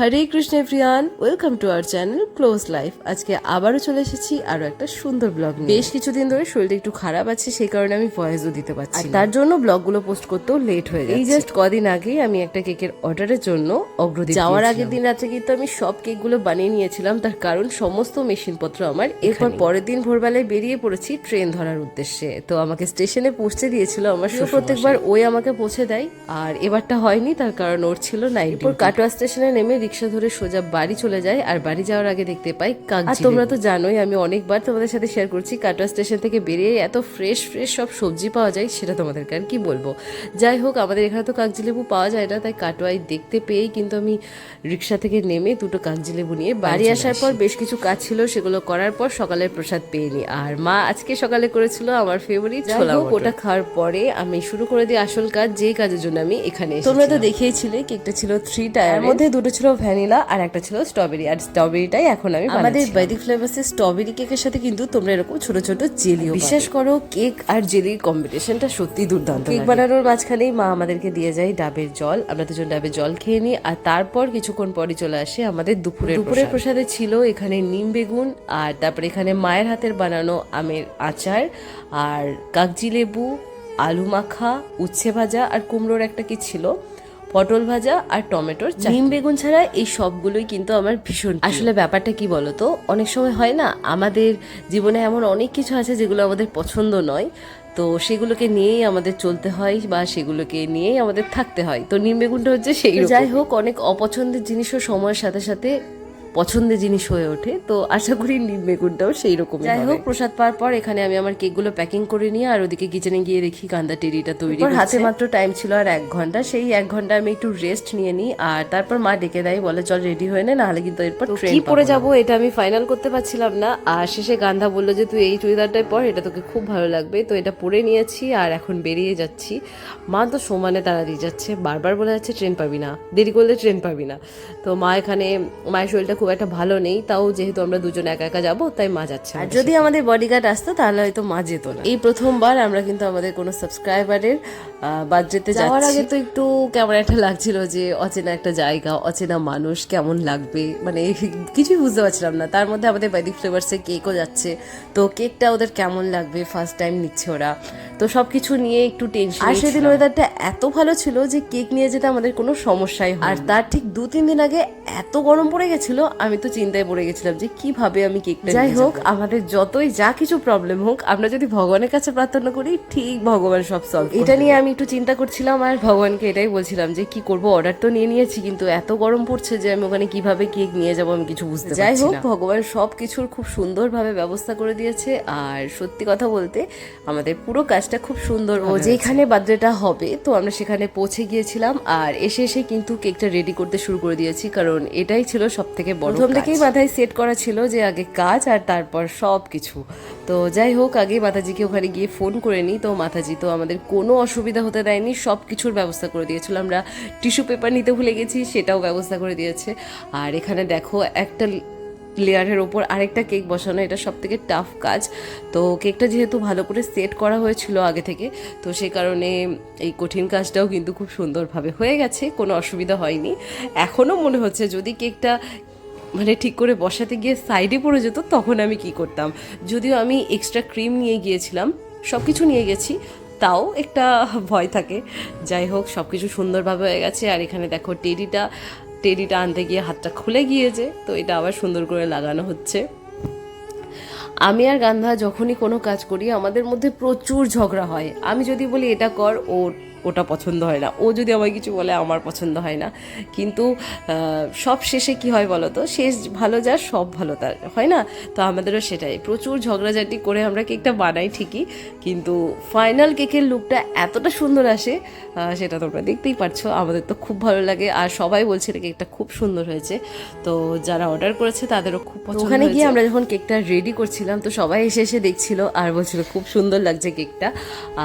Hare Krishna Priyan welcome to our channel close life আজকে আবারও চলে এসেছি আরও একটা সুন্দর ব্লগ বেশ কিছুদিন ধরে শরীরটা একটু খারাপ আছে সেই কারণে আমি ভয়েসও দিতে পারছি। তার জন্য ব্লগগুলো পোস্ট করতেও লেট হয়ে গেছে এই জাস্ট কদিন আগেই আমি একটা কেকের অর্ডারের জন্য অগ্রদীপ যাওয়ার আগের দিন রাত্রে কিন্তু আমি সব কেকগুলো বানিয়ে নিয়েছিলাম তার কারণ সমস্ত মেশিনপত্র আমার। এরপর পরের দিন ভোরবেলায় বেরিয়ে পড়েছি ট্রেন ধরার উদ্দেশ্যে। তো আমাকে স্টেশনে পৌঁছে দিয়েছিল আমার প্রত্যেকবার ওই আমাকে পৌঁছে দেয় আর এবারটা হয়নি তার কারণ ওর ছিল নাইট কাটোয়া স্টেশনে নেমে রিক্সা ধরে সোজা বাড়ি চলে যায় আর বাড়ি যাওয়ার আগে দেখতে পাই আর তোমরা তো জানোই আমি অনেকবার তোমাদের সাথে শেয়ার করছি কাটোয়া স্টেশন থেকে বেরিয়ে এত ফ্রেশ ফ্রেশ সব সবজি পাওয়া যায় সেটা তোমাদেরকে আর কি বলব? যাই হোক আমাদের এখানে তো কাগজি লেবু পাওয়া যায় না তাই কাটোয়ায় দেখতে পেয়েই কিন্তু আমি রিক্সা থেকে নেমে দুটো কাগজি লেবু নিয়ে বাড়ি আসার পর বেশ কিছু কাজ ছিল সেগুলো করার পর সকালের প্রসাদ পেয়ে নি। আর মা আজকে সকালে করেছিল আমার ফেভারিট ছোলা ওটা খাওয়ার পরে আমি শুরু করে দিই আসল কাজ যেই কাজের জন্য আমি এখানে তোমরা তো দেখিয়েছিলে কেকটা ছিল থ্রি টায়ার মধ্যে দুটো ছিল ভ্যানিলা আর একটা ছিল স্ট্রবেরি। আর স্ট্রবেরিটাই এখন আমি আমাদের বৈদিক ফ্লেভার্সের স্ট্রবেরি কেকের সাথে কিন্তু তোমরা এরকম ছোট ছোট জেলিও বিশ্বাস করো কেক আর জেলির কম্বিনেশনটা সত্যি দুর্দান্ত কেক বানানোর মাঝখানেই মা আমাদেরকে দিয়ে যায় ডাবের জল। আমরা দুজন ডাবের জল খেয়ে নিই। আর তারপর কিছুক্ষণ পরে চলে আসে আমাদের দুপুরের দুপুরের প্রসাদে ছিল এখানে নিম বেগুন আর তারপরে এখানে মায়ের হাতের বানানো আমের আচার আর কাগজি লেবু আলু মাখা উচ্ছে ভাজা আর কুমড়োর একটা কি ছিল? পটল ভাজা আর টমেটোর নিম বেগুন ছাড়া এই সবগুলোই কিন্তু আমার ভীষণ আসলে ব্যাপারটা কি বলতো? অনেক সময় হয় না আমাদের জীবনে এমন অনেক কিছু আছে যেগুলো আমাদের পছন্দ নয় তো সেগুলোকে নিয়েই আমাদের চলতে হয় বা সেগুলোকে নিয়েই আমাদের থাকতে হয়। তো নিম বেগুনটা হচ্ছে সেই যাই হোক অনেক অপছন্দের জিনিসও সময়ের সাথে সাথে পছন্দের জিনিস হয়ে ওঠে। তো আশা করি নিম বেগুনটাও সেই রকম যাই হোক প্রসাদ পাওয়ার পর এখানে আমি আমার কেকগুলো প্যাকিং করে নিয়ে আর ওদিকে কিচেনে গিয়ে দেখি কান্দা টেরিটা তৈরি হাতে মাত্র টাইম ছিল আর এক ঘণ্টা। সেই এক ঘণ্টা আমি একটু রেস্ট নিয়ে নিই আর তারপর মা ডেকে দেয় বলে চল রেডি হয়ে নে নাহলে কিন্তু এরপর কি পরে যাব এটা আমি ফাইনাল করতে পারছিলাম না। আর শেষে গান্ধা বলল যে তুই এই চুড়িদারটাই পর এটা তোকে খুব ভালো লাগবে। তো এটা পরে নিয়েছি আর এখন বেরিয়ে যাচ্ছি। মা তো সমানে তারা দিয়ে যাচ্ছে বারবার বলে যাচ্ছে ট্রেন পাবি না দেরি করলে ট্রেন পাবি না। তো মা এখানে মায়ের শরীরটা খুব একটা ভালো নেই তাও যেহেতু আমরা দুজন একা একা যাব তাই মা যাচ্ছে আর যদি আমাদের বডিগার্ড আসতো তাহলে হয়তো মা যেত না। এই প্রথমবার আমরা কিন্তু আমাদের কোনো সাবস্ক্রাইবারের বাজেতে যাওয়ার আগে তো একটু কেমন একটা লাগছিল যে অচেনা একটা জায়গা অচেনা মানুষ কেমন লাগবে? মানে কিছুই বুঝতে পারছিলাম না। তার মধ্যে আমাদের বৈদিক ফ্লেভার্সে কেকও যাচ্ছে। তো কেকটা ওদের কেমন লাগবে? ফার্স্ট টাইম নিচ্ছে ওরা। তো সব কিছু নিয়ে একটু টেনশন আর সেদিন ওয়েদারটা এত ভালো ছিল যে কেক নিয়ে যেতে আমাদের কোনো সমস্যাই হয় আর তার ঠিক দু তিন দিন আগে এত গরম পড়ে গেছিল আমি তো চিন্তায় পড়ে গেছিলাম যে কীভাবে আমি কেকটা যাই হোক আমাদের যতই যা কিছু প্রবলেম হোক আমরা যদি ভগবানের কাছে প্রার্থনা করি ঠিক ভগবান সব সলভ এটা নিয়ে আমি একটু চিন্তা করছিলাম আর ভগবানকে এটাই বলছিলাম যে কি করব অর্ডার তো নিয়ে নিয়েছি কিন্তু এত গরম পড়ছে যে আমি ওখানে কীভাবে কেক নিয়ে যাব আমি কিছু বুঝতে যাই হোক ভগবান সব কিছুর খুব সুন্দরভাবে ব্যবস্থা করে দিয়েছে আর সত্যি কথা বলতে আমাদের পুরো কাজটা খুব সুন্দর ও যেখানে বার্থডেটা হবে তো আমরা সেখানে পৌঁছে গিয়েছিলাম আর এসে এসে কিন্তু কেকটা রেডি করতে শুরু করে দিয়েছি কারণ এটাই ছিল সব থেকে বড় প্রথম থেকেই মাথায় সেট করা ছিল যে আগে কাজ আর তারপর সব কিছু তো যাই হোক আগে মাতাজিকে ওখানে গিয়ে ফোন করে নিই। তো মাতাজি তো আমাদের কোনো অসুবিধা হতে দেয়নি সব কিছুর ব্যবস্থা করে দিয়েছিল। আমরা টিস্যু পেপার নিতে ভুলে গেছি সেটাও ব্যবস্থা করে দিয়েছে। আর এখানে দেখো একটা লেয়ারের ওপর আরেকটা কেক বসানো এটা সব থেকে টাফ কাজ। তো কেকটা যেহেতু ভালো করে সেট করা হয়েছিল আগে থেকে তো সেই কারণে এই কঠিন কাজটাও কিন্তু খুব সুন্দরভাবে হয়ে গেছে কোনো অসুবিধা হয়নি। এখনও মনে হচ্ছে যদি কেকটা মানে ঠিক করে বসাতে গিয়ে সাইডে পড়ে যেত, তখন আমি কি করতাম? যদিও আমি এক্সট্রা ক্রিম নিয়ে গিয়েছিলাম সব কিছু নিয়ে গেছি, তাও একটা ভয় থাকে। যাই হোক সব কিছু সুন্দরভাবে হয়ে গেছে, আর এখানে দেখো টেডিটা টেডিটা আনতে গিয়ে হাতটা খুলে গিয়েছে, তো এটা আবার সুন্দর করে লাগানো হচ্ছে। আমি আর গান্ধা যখনই কোনো কাজ করি, আমাদের মধ্যে প্রচুর ঝগড়া হয়। আমি যদি বলি, এটা কর ও ওটা পছন্দ হয় না। ও যদি আমায় কিছু বলে আমার পছন্দ হয় না। কিন্তু সব শেষে কি হয় বলো তো? শেষ ভালো যার সব ভালো তার। হয় না? তো আমাদেরও সেটাই। প্রচুর ঝগড়াঝাটি করে আমরা কেকটা বানাই ঠিকই। কিন্তু ফাইনাল কেকের লুকটা এতটা সুন্দর আসে সেটা তোমরা দেখতেই পারছ। আমাদের তো খুব ভালো লাগে। আর সবাই বলছিল কেকটা খুব সুন্দর হয়েছে। তো যারা অর্ডার করেছে তাদেরও খুব পছন্দ ওখানে গিয়ে আমরা যখন কেকটা রেডি করছিলাম তো সবাই এসে এসে দেখছিল আর বলছিল খুব সুন্দর লাগছে কেকটা।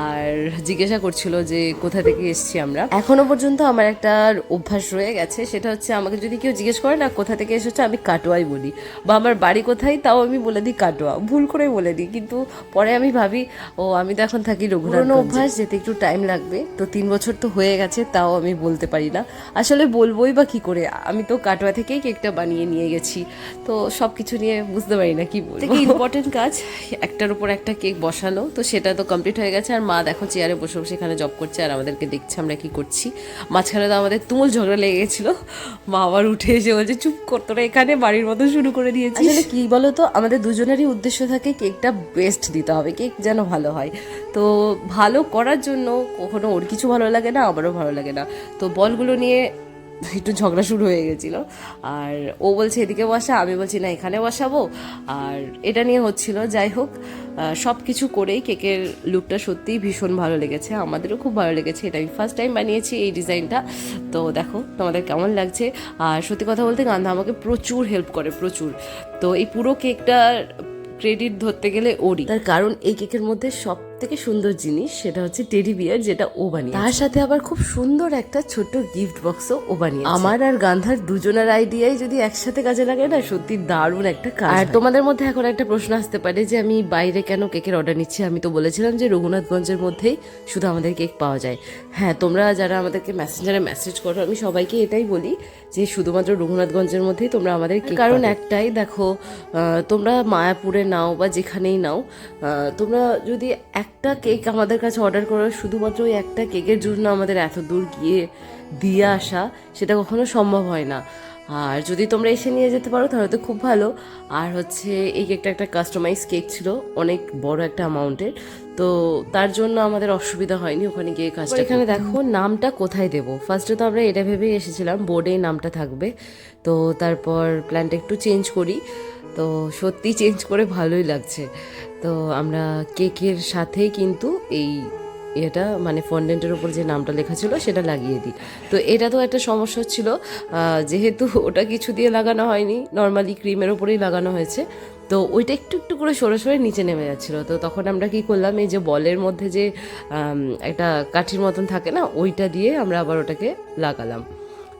আর জিজ্ঞাসা করছিল যে কোথা থেকে এসেছি আমরা? এখনও পর্যন্ত আমার একটা অভ্যাস রয়ে গেছে সেটা হচ্ছে আমাকে যদি কেউ জিজ্ঞেস করে না কোথা থেকে এসেছে? আমি কাটোয়াই বলি। বা আমার বাড়ি কোথায়? তাও আমি বলে দিই কাটোয়া। ভুল করে বলে দিই কিন্তু পরে আমি ভাবি ও আমি তো এখন থাকি রঘুনাথ অভ্যাস যেতে একটু টাইম লাগবে তো তিন বছর তো হয়ে গেছে তাও আমি বলতে পারি না। আসলে বলবোই বা কি করে? আমি তো কাটোয়া থেকেই কেকটা বানিয়ে নিয়ে গেছি তো সব কিছু নিয়ে বুঝতে পারি না কি বলব। ইম্পর্টেন্ট কাজ? একটার উপর একটা কেক বসানো তো সেটা তো কমপ্লিট হয়ে গেছে আর মা দেখো চেয়ারে বসে বসে এখানে জব করছে আর আমাদেরকে দেখছে, আমরা কি করছি? মাঝখানে তো আমাদের তুমুল ঝগড়া লেগে গেছিল। মা আবার উঠে এসে বলছে, চুপ করতো না এখানে বাড়ির মতো শুরু করে দিয়েছি কি বলো তো আমাদের দুজনেরই উদ্দেশ্য থাকে কেকটা বেস্ট দিতে হবে, কেক যেন ভালো হয়। তো ভালো করার জন্য কখনো ওর কিছু ভালো লাগে না, আমারও ভালো লাগে না। তো বলগুলো নিয়ে একটু ঝগড়া শুরু হয়ে গেছিল। আর ও বলছে, এদিকে বসা। আমি বলছি, না, এখানে বসাবো। আর এটা নিয়ে হচ্ছিল, যাই হোক সব কিছু করেই কেকের লুকটা সত্যিই ভীষণ ভালো লেগেছে। আমাদেরও খুব ভালো লেগেছে। এটা আমি ফার্স্ট টাইম বানিয়েছি এই ডিজাইনটা। তো দেখো, তোমাদের কেমন লাগছে? আর সত্যি কথা বলতে গান্ধা আমাকে প্রচুর হেল্প করে, প্রচুর। তো এই পুরো কেকটার ক্রেডিট ধরতে গেলে ওরই। তার কারণ এই কেকের মধ্যে সব থেকে সুন্দর জিনিস সেটা হচ্ছে টেডি বিয়ার যেটা ও বানিয়ে তার সাথে আবার খুব সুন্দর একটা ছোট্ট গিফট বক্সও ও বানিয়ে আমার আর গান্ধার দুজনের আইডিয়াই যদি একসাথে কাজে লাগে না সত্যি দারুণ একটা কাজ আর তোমাদের মধ্যে এখন একটা প্রশ্ন আসতে পারে যে আমি বাইরে কেন কেকের অর্ডার নিচ্ছি? আমি তো বলেছিলাম যে রঘুনাথগঞ্জের মধ্যেই শুধু আমাদের কেক পাওয়া যায়। হ্যাঁ তোমরা যারা আমাদেরকে মেসেঞ্জারে মেসেজ করো আমি সবাইকে এটাই বলি যে শুধুমাত্র রঘুনাথগঞ্জের মধ্যেই তোমরা আমাদের কারণ একটাই দেখো তোমরা মায়াপুরে নাও বা যেখানেই নাও তোমরা যদি একটা কেক আমাদের কাছে অর্ডার করো শুধুমাত্র ওই একটা কেকের জন্য আমাদের এত দূর গিয়ে দিয়ে আসা সেটা কখনো সম্ভব হয় না। আর যদি তোমরা এসে নিয়ে যেতে পারো তাহলে তো খুব ভালো। আর হচ্ছে এই কেকটা একটা কাস্টমাইজ কেক ছিল অনেক বড় একটা অ্যামাউন্টের তো তার জন্য আমাদের অসুবিধা হয়নি ওখানে গিয়ে কাজটা এখানে দেখো নামটা কোথায় দেব? ফার্স্টে তো আমরা এটা ভেবেই এসেছিলাম বোর্ডেই নামটা থাকবে। তো তারপর প্ল্যানটা একটু চেঞ্জ করি। তো সত্যি চেঞ্জ করে ভালোই লাগছে। তো আমরা কেকের সাথে কিন্তু এই এটা মানে ফন্ডেন্টের উপর যে নামটা লেখা ছিল সেটা লাগিয়ে দিই। তো এটা তো একটা সমস্যা ছিল যেহেতু ওটা কিছু দিয়ে লাগানো হয়নি নর্মালি ক্রিমের ওপরেই লাগানো হয়েছে। তো ওইটা একটু একটু করে সরে সরে নিচে নেমে যাচ্ছিল। তো তখন আমরা কি করলাম, এই যে বলের মধ্যে যে একটা কাঠির মতন থাকে না, ওইটা দিয়ে আমরা আবার ওটাকে লাগালাম।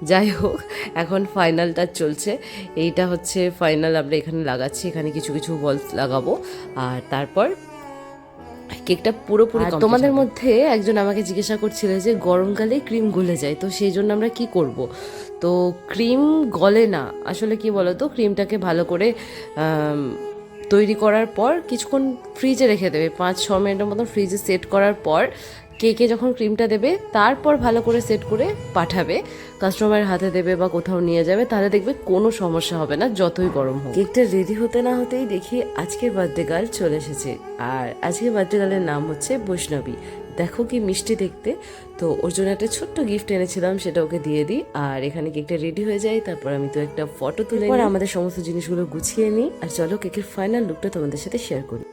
যাই হোক এখন ফাইনালটা চলছে। এইটা হচ্ছে ফাইনাল আমরা এখানে লাগাচ্ছি এখানে কিছু কিছু বলস লাগাবো। আর তারপর কেকটা পুরোপুরি তোমাদের মধ্যে একজন আমাকে জিজ্ঞাসা করছিল যে গরমকালে ক্রিম গলে যায় তো সেই জন্য আমরা কি করব? তো ক্রিম গলে না আসলে কি বলো তো ক্রিমটাকে ভালো করে তৈরি করার পর কিছুক্ষণ ফ্রিজে রেখে দেবে। পাঁচ ছ মিনিটের মতন ফ্রিজে সেট করার পর কেকে যখন ক্রিমটা দেবে তারপর ভালো করে সেট করে পাঠাবে। কাস্টমারের হাতে দেবে বা কোথাও নিয়ে যাবে তাহলে দেখবে কোনো সমস্যা হবে না যতই গরম হোক। কেকটা রেডি হতে না হতেই দেখি আজকের বার্থডে গার্ল চলে এসেছে। আর আজকের বার্থডে গার্লের নাম হচ্ছে বৈষ্ণবী। দেখো কি মিষ্টি দেখতে। তো ওর জন্য একটা ছোট্ট গিফট এনেছিলাম সেটা ওকে দিয়ে দিই। আর এখানে কেকটা রেডি হয়ে যায় তারপর আমি তো একটা ফটো তুলে আমাদের সমস্ত জিনিসগুলো গুছিয়ে নিই। আর চলো কেকের ফাইনাল লুকটা তোমাদের সাথে শেয়ার করি।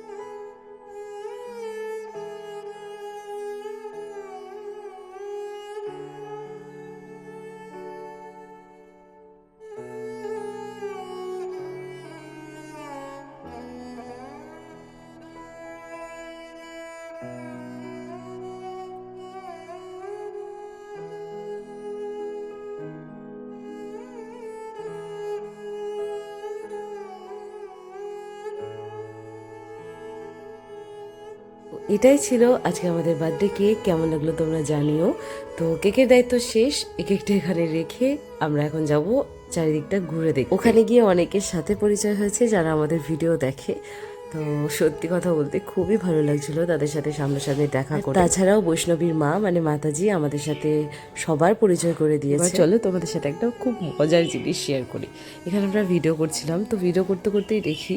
এটাই ছিল আজকে আমাদের বার্থডে কেক কেমন লাগল তোমরা জানিও। তো কেকের দায়িত্ব শেষ। এক একটা এখানে রেখে আমরা এখন যাব চারিদিকটা ঘুরে দেখি ওখানে গিয়ে অনেকের সাথে পরিচয় হয়েছে যারা আমাদের ভিডিও দেখে। তো সত্যি কথা বলতে খুবই ভালো লাগছিল তাদের সাথে সামনাসামনি দেখা করে। তাছাড়াও বৈষ্ণবীর মা মানে মাতাজি আমাদের সাথে সবার পরিচয় করে দিয়েছে। চলো তোমাদের সাথে একটা খুব মজার জিনিস শেয়ার করি। এখানে আমরা ভিডিও করছিলাম তো ভিডিও করতে করতেই দেখি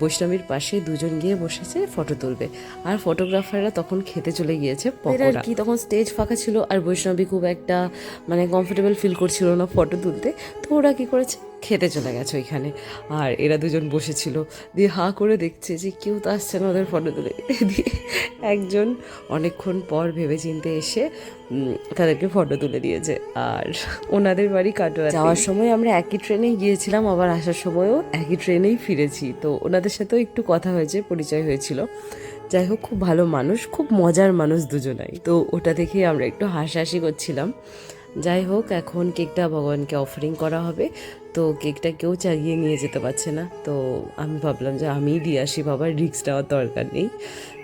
বৈষ্ণবীর পাশে দুজন গিয়ে বসেছে ফটো তুলবে। আর ফটোগ্রাফাররা তখন খেতে চলে গিয়েছে আর কি তখন স্টেজ ফাঁকা ছিল আর বৈষ্ণবী খুব একটা মানে কমফোর্টেবল ফিল করছিল না ফটো তুলতে। তো ওরা কি করেছে? খেতে চলে গেছে ওইখানে। আর এরা দুজন বসেছিল। দিয়ে হা করে দেখছে যে কেউ তো আসছে না ওদের ফটো তুলে। দিয়ে একজন অনেকক্ষণ পর ভেবে চিনতে এসে তাদেরকে ফটো তুলে দিয়েছে। আর ওনাদের বাড়ি কাটোয়া যাওয়ার সময় আমরা একই ট্রেনেই গিয়েছিলাম, আবার আসার সময়ও একই ট্রেনেই ফিরেছি। তো ওনাদের সাথেও একটু কথা হয়েছে, পরিচয় হয়েছিল। যাই হোক, খুব ভালো মানুষ, খুব মজার মানুষ দুজনাই। তো ওটা দেখে আমরা একটু হাসাহাসি করছিলাম। যাই হোক, এখন কেকটা ভগবানকে অফারিং করা হবে। তো কেকটা কেউ চাগিয়ে নিয়ে যেতে পারছে না। তো আমি ভাবলাম যে আমিই দিয়ে আসি, বাবার রিক্স নেওয়ার দরকার নেই।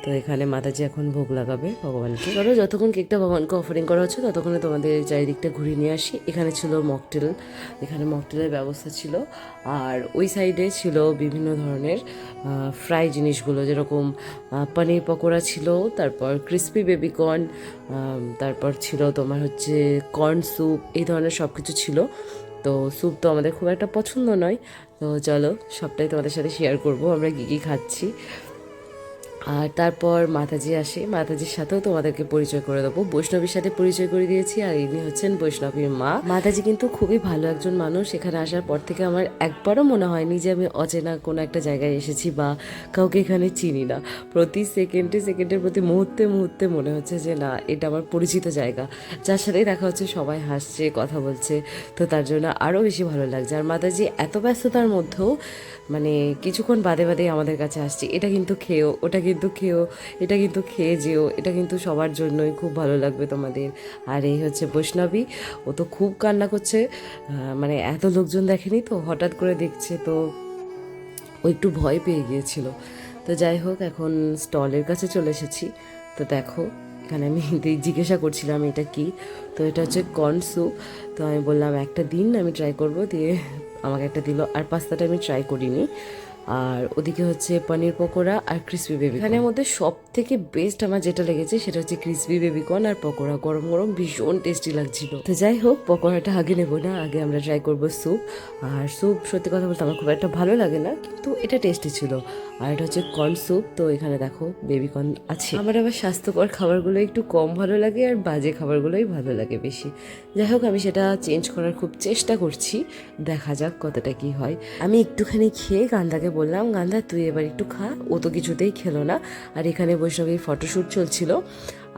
তো এখানে মাতাজি এখন ভোগ লাগাবে ভগবানকে। ধরো যতক্ষণ কেকটা ভগবানকে অফারিং করা হচ্ছে, ততক্ষণে তোমাদের চারিদিকটা ঘুরিয়ে নিয়ে আসি। এখানে ছিল মকটেল এখানে মকটেলের ব্যবস্থা ছিল। আর ওই সাইডে ছিল বিভিন্ন ধরনের ফ্রাই জিনিসগুলো, যেরকম পনির পকোড়া ছিল, তারপর ক্রিসপি বেবিকর্ন তারপর ছিল তোমার হচ্ছে কর্ন স্যুপ এই ধরনের সব কিছু ছিল। তো স্যুপ তো আমাদের খুব একটা পছন্দ নয়। তো চলো সবটাই তোমাদের সাথে শেয়ার করব। আমরা কী কী খাচ্ছি? আর তারপর মাতাজি আসে। মাতাজির সাথেও তোমাদেরকে পরিচয় করে দেবো। বৈষ্ণবীর সাথে পরিচয় করে দিয়েছি আর ইনি হচ্ছেন বৈষ্ণবীর মা। মাতাজি কিন্তু খুবই ভালো একজন মানুষ। এখানে আসার পর থেকে আমার একবারও মনে হয়নি যে আমি অচেনা কোনো একটা জায়গায় এসেছি বা কাউকে এখানে চিনি না। প্রতি সেকেন্ডে সেকেন্ডের প্রতি মুহূর্তে মুহূর্তে মনে হচ্ছে যে না, এটা আমার পরিচিত জায়গা। যার সাথেই দেখা হচ্ছে সবাই হাসছে, কথা বলছে। তো তার জন্য আরও বেশি ভালো লাগছে। আর মাতাজি এত ব্যস্ততার মধ্যেও মানে কিছুক্ষণ বাদে বাদে আমাদের কাছে আসছে। এটা কিন্তু খেয়েও, ওটা কিন্তু খেয়েও এটা কিন্তু খেয়ে যেও, এটা কিন্তু সবার জন্যই খুব ভালো লাগবে তোমাদের। আর এই হচ্ছে বৈষ্ণবী, ও তো খুব কান্না করছে মানে এত লোকজন দেখেনি তো, হঠাৎ করে দেখছে তো, ও একটু ভয় পেয়ে গিয়েছিল। তো যাই হোক, এখন স্টলের কাছে চলে এসেছি। তো দেখো, এখানে আমি জিজ্ঞাসা করছিলাম এটা কি? তো এটা হচ্ছে কর্ন স্যুপ। তো আমি বললাম, একটা দিন আমি ট্রাই করব, দিয়ে আমাকে একটা দিল, আর পাস্তাটা আমি ট্রাই করিনি। আর ওদিকে হচ্ছে পনির পকোড়া আর ক্রিসপি বেবি এখানের মধ্যে সব থেকে বেস্ট আমার যেটা লেগেছে সেটা হচ্ছে ক্রিসপি বেবিকর্ন আর পকোড়া। গরম গরম ভীষণ টেস্টি লাগছিল। তো যাই হোক, পকোড়াটা আগে নেব না, আগে আমরা ট্রাই করব স্যুপ আর স্যুপ সত্যি কথা বলতে আমার খুব একটা ভালো লাগে না, কিন্তু এটা টেস্টি ছিল। আর এটা হচ্ছে কর্ন স্যুপ তো এখানে দেখো বেবিকর্ন আছে। আমার আবার স্বাস্থ্যকর খাবারগুলো একটু কম ভালো লাগে আর বাজে খাবারগুলোই ভালো লাগে বেশি। যাই হোক, আমি সেটা চেঞ্জ করার খুব চেষ্টা করছি, দেখা যাক কতটা কি হয়। আমি একটুখানি খেয়ে গান্ধাকে বললাম, গান্ধা, তুই এবার একটু খা, ও তো কিছুতেই খেলো না। আর এখানে বৈষ্ণবীর ফটোশ্যুট চলছিল।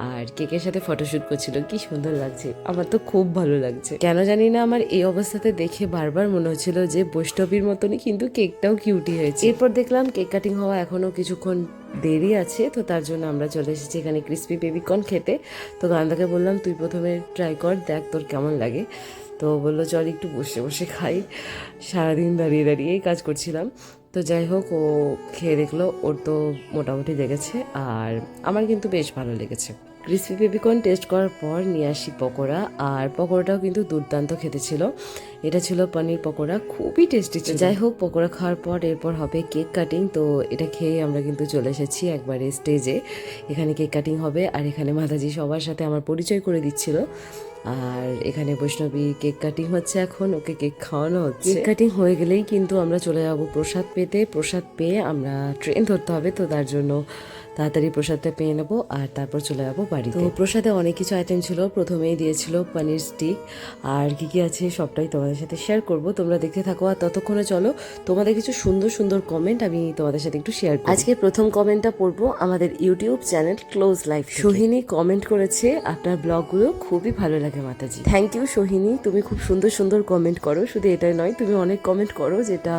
আর কেকের সাথে ফটোশ্যুট করছিল? কি সুন্দর লাগছে। আমার তো খুব ভালো লাগছে। কেন জানি না আমার এই অবস্থাতে দেখে বারবার মনে হচ্ছিল যে বৈষ্ণবীর মতনই কিন্তু কেকটাও কিউটি হয়েছে। এরপর দেখলাম কেক কাটিং হওয়া এখনও কিছুক্ষণ দেরি আছে, তো তার জন্য আমরা চলে এসেছি এখানে ক্রিসপি বেবিকর্ন খেতে। তো গান্ধাকে বললাম, তুই প্রথমে ট্রাই কর, দেখ তোর কেমন লাগে। তো বলল, চল একটু বসে বসে খাই। সারাদিন দাঁড়িয়ে দাঁড়িয়েই কাজ করছিলাম। তো যাই হোক, ও খেয়ে দেখল, ওর তো মোটামুটি লেগেছে, আর আমার কিন্তু বেশ ভালো লেগেছে। ক্রিসপি বেবিকর্ন টেস্ট করার পর নিয়ে আসি পকোড়া, আর পকোড়াটাও কিন্তু দুর্দান্ত খেতে ছিল। এটা ছিল পনির পকোড়া, খুবই টেস্টি ছিল। যাই হোক, পকোড়া খাওয়ার পর এরপর হবে কেক কাটিং তো এটা খেয়ে আমরা কিন্তু চলে এসেছি একবারে স্টেজে এখানে কেক কাটিং হবে, আর এখানে মাতাজি সবার সাথে আমার পরিচয় করে দিচ্ছিল। আর এখানে বৈষ্ণবী কেক কাটিং হচ্ছে এখন, ওকে কেক খাওয়ানো হচ্ছে। কেক কাটিং হয়ে গেলেই কিন্তু আমরা চলে যাব প্রসাদ পেতে। প্রসাদ পেয়ে আমরা ট্রেন ধরতে হবে তো তার জন্য। তাড়াতাড়ি প্রসাদটা পেয়ে নেব আর তারপর চলে যাব বাড়িতে। তো প্রসাদে অনেক কিছু আইটেম ছিল। প্রথমেই দিয়েছিল পনির স্টিক আর কি কি আছে সবটাই তোমাদের সাথে শেয়ার করব। তোমরা দেখতে থাকো আর ততক্ষণে চলো তোমাদের কিছু সুন্দর সুন্দর কমেন্ট আমি তোমাদের সাথে একটু শেয়ার আজকে প্রথম কমেন্টটা পড়ব আমাদের YouTube channel close life Sohini comment করেছে আপনার ব্লগগুলো খুবই ভালো লাগে মাতাজি। Thank you Sohini. তুমি খুব সুন্দর সুন্দর কমেন্ট করো। শুধু এটাই নয় তুমি অনেক কমেন্ট করো যেটা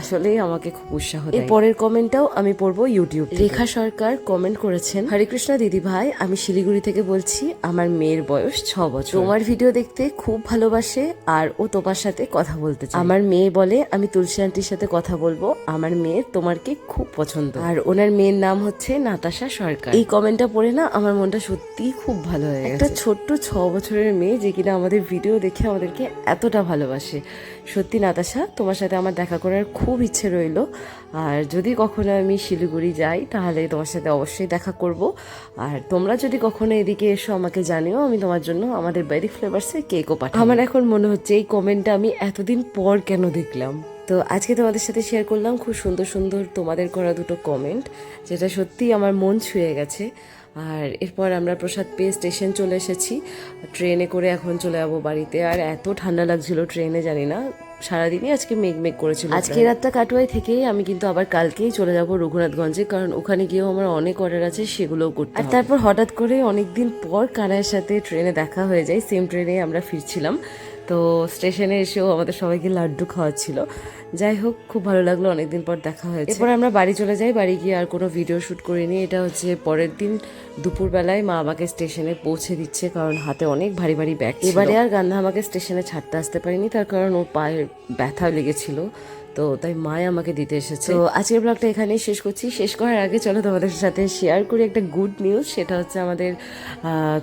আসলে আমাকে খুব উৎসাহ দেয়। পরের কমেন্টটাও আমি পড়ব ইউটিউব রেখা সরকার কমেন্ট করেছেন। হরে কৃষ্ণ দিদি ভাই আমি শিলিগুড়ি থেকে বলছি আমার মেয়ের বয়স ছ বছর। তোমার ভিডিও দেখতে খুব ভালোবাসে আর ও তোমার সাথে কথা বলতে চায়। আমার মেয়ে বলে আমি তুলসী আন্টির সাথে কথা বলব আমার মেয়ের তোমারকে খুব পছন্দ। আর ওনার মেয়ের নাম হচ্ছে নাতাশা সরকার। এই কমেন্টটা পড়ে না আমার মনটা সত্যিই খুব ভালো হয়ে একটা ছোট্ট ছ বছরের মেয়ে যে কিনা আমাদের ভিডিও দেখে আমাদেরকে এতটা ভালোবাসে। সত্যি নাতাশা তোমার সাথে আমার দেখা করার খুব ইচ্ছে রইল। আর যদি কখনো আমি শিলিগুড়ি যাই তাহলে তোমার সাথে অবশ্যই দেখা করব। আর তোমরা যদি কখনো এদিকে এসো, আমাকে জানিও। আমি তোমার জন্য আমাদের বেরি ফ্লেভার্সের কেকও পাঠাবো। আমার এখন মনে হচ্ছে এই কমেন্টটা আমি এতদিন পর কেন দেখলাম? তো আজকে তোমাদের সাথে শেয়ার করলাম খুব সুন্দর সুন্দর তোমাদের করা দুটো কমেন্ট যেটা সত্যিই আমার মন ছুঁয়ে গেছে। আর এরপর আমরা প্রসাদ পেয়ে স্টেশন চলে এসেছি। ট্রেনে করে এখন চলে যাব বাড়িতে। আর এত ঠান্ডা লাগছিল ট্রেনে জানি না। সারাদিনই আজকে মেঘ মেঘ করেছিল আজকে রাতটা কাটুয়াই থেকে আমি কিন্তু আবার কালকেই চলে যাব রঘুনাথগঞ্জে কারণ ওখানে গিয়েও আমার অনেক অর্ডার আছে সেগুলোও করতে আর তারপর হঠাৎ করে অনেকদিন পর কানায়ের সাথে ট্রেনে দেখা হয়ে যায় সেম ট্রেনে আমরা ফিরছিলাম। তো স্টেশনে এসেও আমাদের সবাইকে লাড্ডু খাওয়াচ্ছিল। যাই হোক খুব ভালো লাগল অনেকদিন পর দেখা হয়েছে। এরপর আমরা বাড়ি চলে যাই বাড়ি গিয়ে আর কোনো ভিডিও শুট করিনি এটা হচ্ছে পরের দিন দুপুরবেলায় মা আমাকে স্টেশনে পৌঁছে দিচ্ছে কারণ হাতে অনেক ভারী ভারী ব্যাগ এবারে আর গান্ধা আমাকে স্টেশনে ছাড়তে আসতে পারিনি তার কারণ ওর পায়ের ব্যথা লেগেছিল তো তাই মায় আমাকে দিতে এসেছে। তো আজকের ব্লগটা এখানেই শেষ করছি। শেষ করার আগে চলো তোমাদের সাথে শেয়ার করি একটা গুড নিউজ সেটা হচ্ছে আমাদের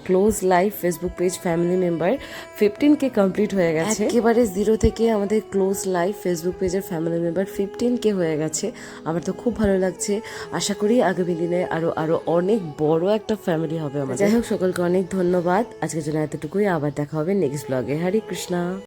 close life Facebook page family member fifteen K complete হয়ে গেছে। একেবারে জিরো থেকে আমাদের ক্লোজ লাইফ ফেসবুক পেজের ফ্যামিলি মেম্বার ফিফটিন কে হয়ে গেছে। আমার তো খুব ভালো লাগছে। আশা করি আগামী দিনে আরও আরও অনেক বড় একটা ফ্যামিলি হবে আমার যাই হোক, সকলকে অনেক ধন্যবাদ। আজকের জন্য এতটুকুই। আবার দেখা হবে নেক্সট ব্লগে হরে কৃষ্ণা।